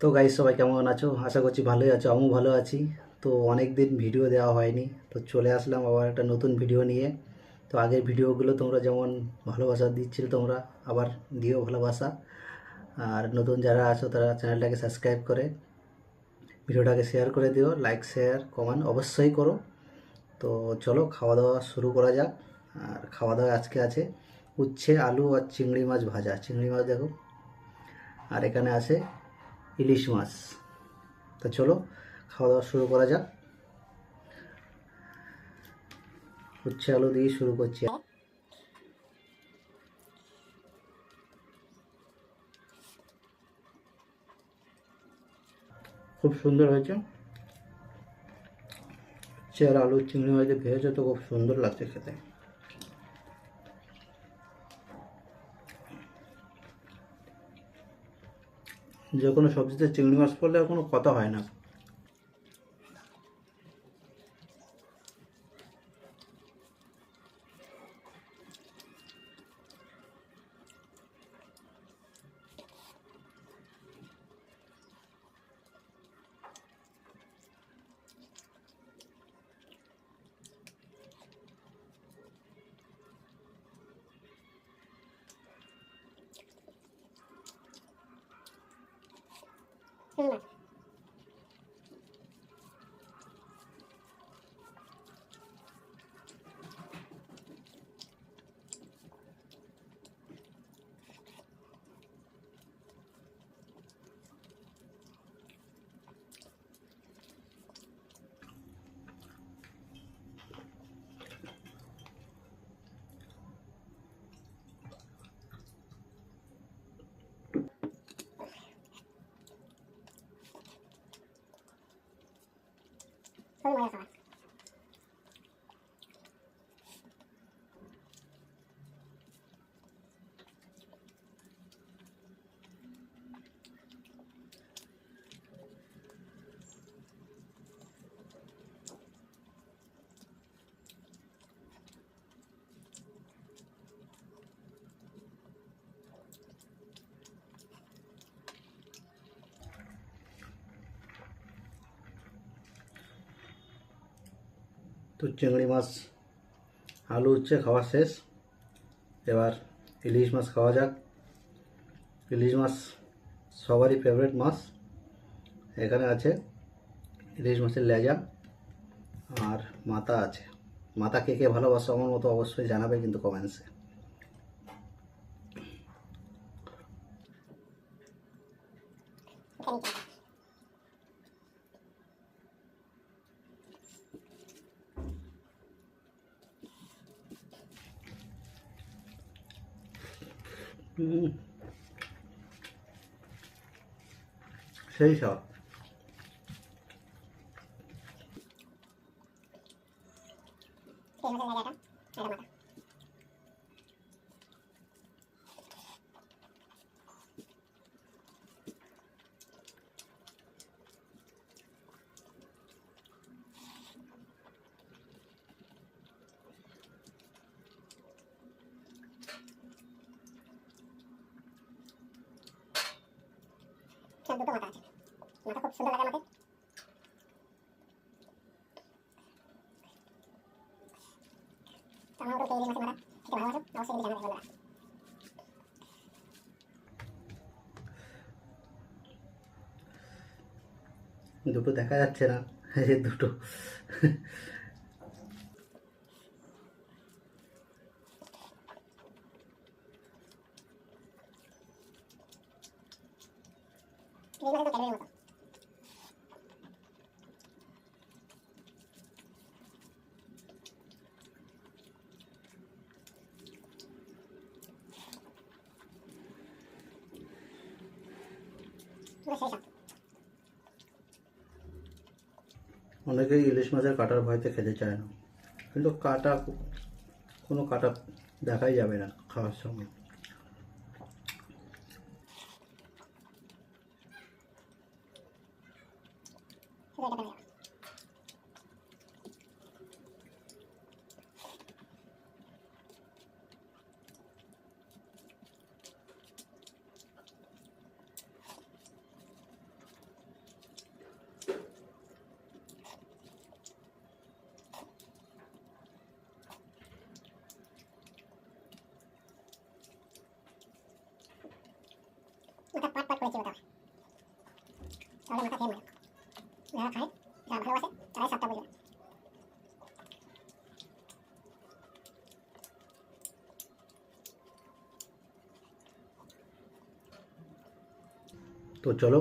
তো গাইস সবাই কেমন আছো? আশা করছি ভালোই আছো, আমিও ভালো আছি। তো অনেক দিন ভিডিও দেওয়া হয়নি, তো চলে আসলাম আবার একটা নতুন ভিডিও নিয়ে। তো আগের ভিডিওগুলো তোমরা যেমন ভালোবাসা দিচ্ছিলে, তোমরা আবার দিও ভালোবাসা। আর নতুন যারা আছো, তারা চ্যানেলটাকে সাবস্ক্রাইব করে ভিডিওটাকে শেয়ার করে দিও লাইক শেয়ার কমেন্ট অবশ্যই করো। তো চলো খাওয়া দাওয়া শুরু করা যাক। আর খাওয়া দাওয়া আজকে আছে উচ্ছে, আলু আর চিংড়ি মাছ ভাজা। চিংড়ি মাছ দেখো। আর এখানে আছে ইলিশ মাছ। তো চলো, খাওয়া দাওয়া শুরু করা যাক। উচ্ছে আলু দিয়ে শুরু করছি। খুব সুন্দর হয়েছে। উচ্ছে আর আলু চিংড়ি দিয়ে ভেজেছে তো খুব সুন্দর লাগছে খেতে। যে কোনো সবজিতে চিংড়ি মাছ পড়লে কোনো কথা হয় না। 皆様 তো চিংড়ি মাছ, আলু উচ্ছে খাওয়া শেষ। এবার ইলিশ মাছ খাওয়া যাক। ইলিশ মাছ সবারই ফেভারিট মাছ। এখানে আছে ইলিশ মাছের লেজা আর মাথা আছে। মাথা কে কে ভালোবাসো আমার মতো অবশ্যই জানাবে কিন্তু কমেন্টসে 嗯嗯切一小 এখানে দুটো মাথা আছে। মাথা খুব সুন্দর লাগে আমাকে। দুটো দেখা যাচ্ছে না দুটো। তো মতো অনেকেই ইলিশ মাছের কাটার ভয়তে খেতে চায় না। কিন্তু কাটা কোনো কাটা দেখাই যাবে না খাওয়ার সময় それがダメだ。たパッパッこれ違うだ。それまた。তারাই সবটা বুঝবে তো চলো,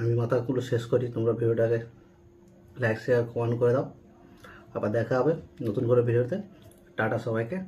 আমি মাথাগুলো শেষ করি, তোমরা ভিডিওটাকে লাইক শেয়ার কমেন্ট করে দাও। আবার দেখা হবে নতুন করে ভিডিওতে। টাটা সবাইকে।